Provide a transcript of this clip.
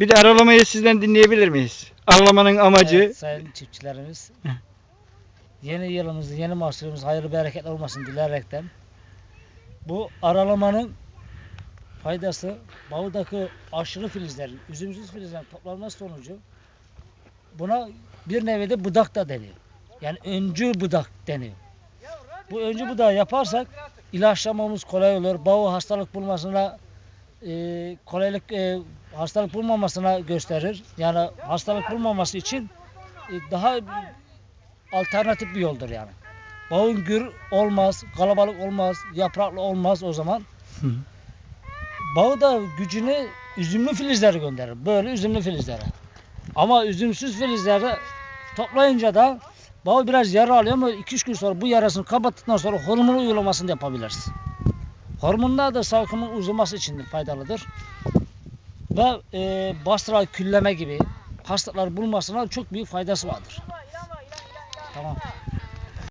Bir de aralamayı sizden dinleyebilir miyiz? Aralamanın amacı Evet, sayın çiftçilerimiz. Yeni yılımız, yeni mahsulümüz hayırlı bereketli olmasın dileyerekten. Bu aralamanın faydası bağdaki aşırı filizlerin, üzümsüz filizlerin toplanması sonucu buna bir nevi de budak da deniyor. Yani öncü budak deniyor. Bu öncü budağı yaparsak ilaçlamamız kolay olur. Bağı hastalık bulmasına e, kolaylık e, hastalık bulmamasına gösterir. Yani hastalık bulmaması için e, daha alternatif bir yoldur yani. Bağın gür olmaz, kalabalık olmaz, yapraklı olmaz o zaman. Hı. Bağı da gücünü üzümlü filizlere gönderir. Böyle üzümlü filizlere. Ama üzümsüz filizleri toplayınca da bağı biraz yara alıyor ama 2-3 gün sonra bu yarasını kapattıktan sonra hormon uygulamasını da yapabiliriz. Hormonlar da salkımın uzaması için faydalıdır. Ve e, bastıra külleme gibi hastalıklar bulmasına çok büyük faydası vardır. Tamam.